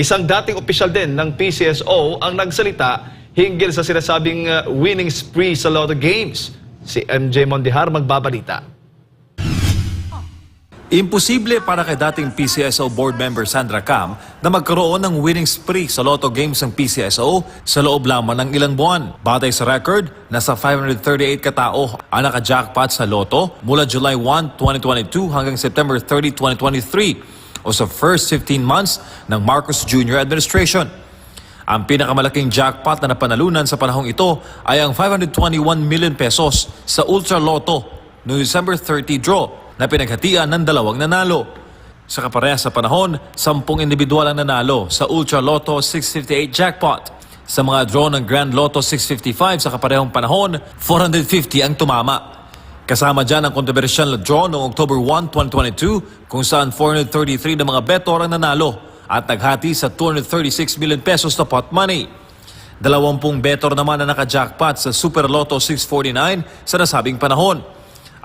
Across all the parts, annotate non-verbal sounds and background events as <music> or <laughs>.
Isang dating opisyal din ng PCSO ang nagsalita hinggil sa sinasabing uh, winning spree sa Lotto Games. Si MJ Mondihar magbabalita. Imposible para kay dating PCSO board member Sandra Cam na magkaroon ng winning spree sa Lotto Games ng PCSO sa loob lamang ng ilang buwan. Batay sa record, nasa 538 katao ang naka-jackpot sa Lotto mula July 1, 2022 hanggang September 30, 2023 o sa first 15 months ng Marcos Jr. administration. Ang pinakamalaking jackpot na napanalunan sa panahong ito ay ang 521 million pesos sa Ultra Lotto noong December 30 draw na pinaghatian ng dalawang nanalo. Sa kaparehas sa panahon, sampung individual ang nanalo sa Ultra Lotto 658 jackpot. Sa mga draw ng Grand Lotto 655 sa kaparehong panahon, 450 ang tumama. Kasama dyan ang controversial na draw noong October 1, 2022 kung saan 433 na mga betor ang nanalo at naghati sa 236 million pesos na pot money. Dalawampung betor naman na naka-jackpot sa Super Lotto 649 sa nasabing panahon.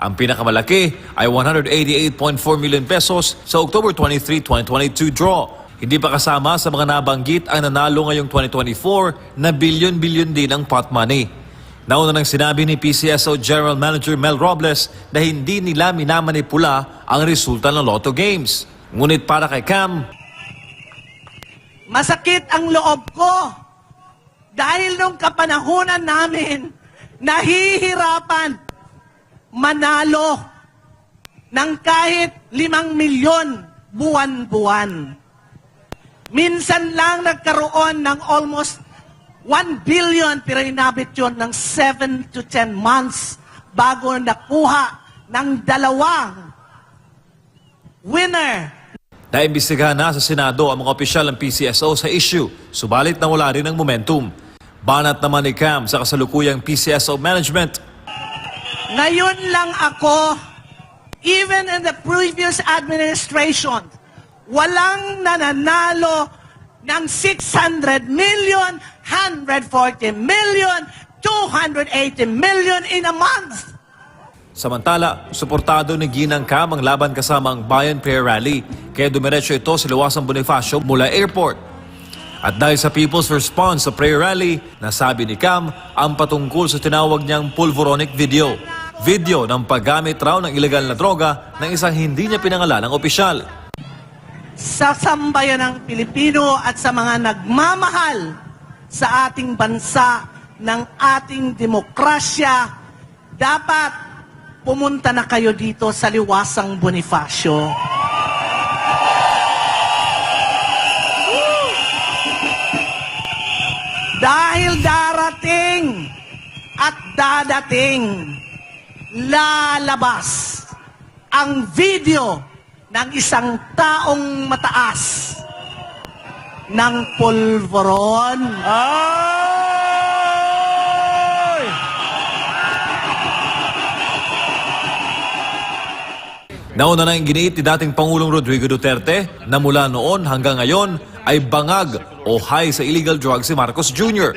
Ang pinakamalaki ay 188.4 million pesos sa October 23, 2022 draw. Hindi pa kasama sa mga nabanggit ang nanalo ngayong 2024 na bilyon-bilyon din ang pot money. Nauna nang sinabi ni PCSO General Manager Mel Robles na hindi nila minamanipula ang resulta ng Lotto Games. Ngunit para kay Cam, Masakit ang loob ko dahil nung kapanahunan namin, nahihirapan manalo ng kahit limang milyon buwan-buwan. Minsan lang nagkaroon ng almost 1 billion pero inabot yun ng 7 to 10 months bago nakuha ng dalawang winner Naimbestigahan na sa Senado ang mga opisyal ng PCSO sa issue, subalit nawala rin ang momentum. Banat naman ni Cam sa kasalukuyang PCSO management. Ngayon lang ako, even in the previous administration, walang nananalo ng 600 million, 140 million, 280 million in a month. Samantala, suportado ni Ginang Cam ang laban kasama ang Bayan Prayer Rally, kaya dumiretso ito sa Liwasang Bonifacio mula airport. At dahil sa people's response sa prayer rally, nasabi ni Cam ang patungkol sa tinawag niyang pulvoronic video. Video ng paggamit raw ng ilegal na droga ng isang hindi niya pinangalan ng opisyal. Sa sambayan ng Pilipino at sa mga nagmamahal sa ating bansa ng ating demokrasya, dapat pumunta na kayo dito sa Liwasang Bonifacio. Dahil darating at dadating, lalabas ang video ng isang taong mataas ng pulveron. Nauna na ang giniit ni dating Pangulong Rodrigo Duterte na mula noon hanggang ngayon ay bangag o high sa illegal drugs si Marcos Jr.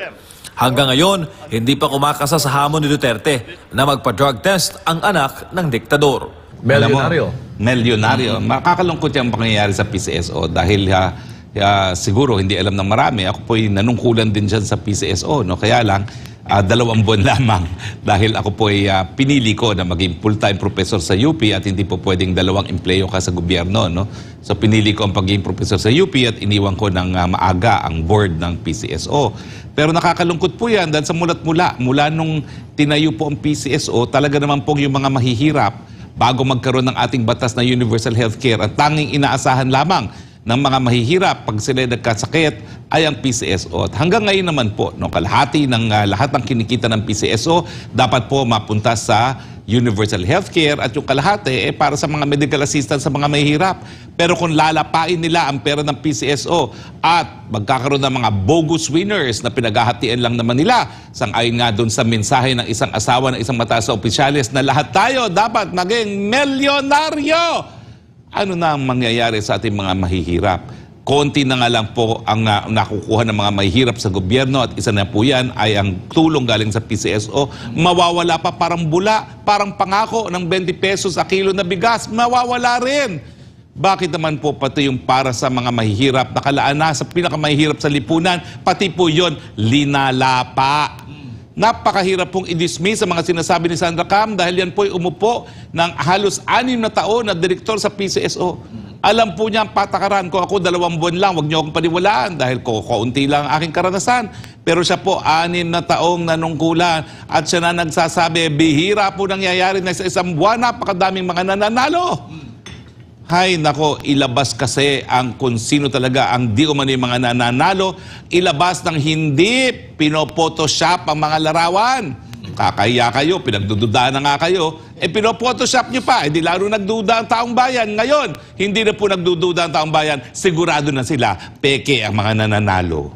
Hanggang ngayon, hindi pa kumakasa sa hamon ni Duterte na magpa-drug test ang anak ng diktador. Milyonaryo. Milyonaryo. Makakalungkot yung pangyayari sa PCSO dahil ha, ha, siguro hindi alam ng marami. Ako po'y nanungkulan din dyan sa PCSO. No? Kaya lang, ah, dalawang <laughs> buwan lamang dahil ako po'y ah, pinili ko na maging full-time professor sa UP at hindi po pwedeng dalawang empleyo ka sa gobyerno. No? So pinili ko ang pagiging professor sa UP at iniwan ko ng ah, maaga ang board ng PCSO. Pero nakakalungkot po yan dahil sa mulat-mula, mula nung tinayo po ang PCSO, talaga naman po yung mga mahihirap bago magkaroon ng ating batas na universal healthcare at tanging inaasahan lamang ng mga mahihirap pag sila nagkasakit ay ang PCSO. At hanggang ngayon naman po, no, kalahati ng ah, lahat ng kinikita ng PCSO dapat po mapunta sa universal healthcare at yung kalahati eh, para sa mga medical assistance sa mga mahihirap. Pero kung lalapain nila ang pera ng PCSO at magkakaroon ng mga bogus winners na pinaghahatian lang naman nila, sang-ayon nga doon sa mensahe ng isang asawa ng isang mataas na opisyalis na lahat tayo dapat maging milyonaryo ano na ang mangyayari sa ating mga mahihirap? Konti na nga lang po ang ah, nakukuha ng mga mahihirap sa gobyerno at isa na po yan ay ang tulong galing sa PCSO. Mawawala pa parang bula, parang pangako ng 20 pesos a kilo na bigas. Mawawala rin. bakit naman po pati yung para sa mga mahihirap, nakalaan na sa pinakamahihirap sa lipunan, pati po yon linalapa. Napakahirap pong i-dismiss ang mga sinasabi ni Sandra Cam dahil yan po'y umupo ng halos anim na taon na direktor sa PCSO. Alam po niya ang patakaran ko. Ako dalawang buwan lang, wag niyo akong paniwalaan dahil ko kaunti lang ang aking karanasan. Pero siya po anim na taong nanungkulan at siya na nagsasabi, bihira po nangyayari na sa isang buwan, napakadaming mga nananalo. Hay nako, ilabas kasi ang kung sino talaga ang di umano mga nananalo, ilabas ng hindi pinopotoshop ang mga larawan. Kakahiya kayo, pinagdududahan na nga kayo, eh pinopotoshop nyo pa, hindi laro nagduda ang taong bayan. Ngayon, hindi na po nagdududa ang taong bayan, sigurado na sila, peke ang mga nananalo.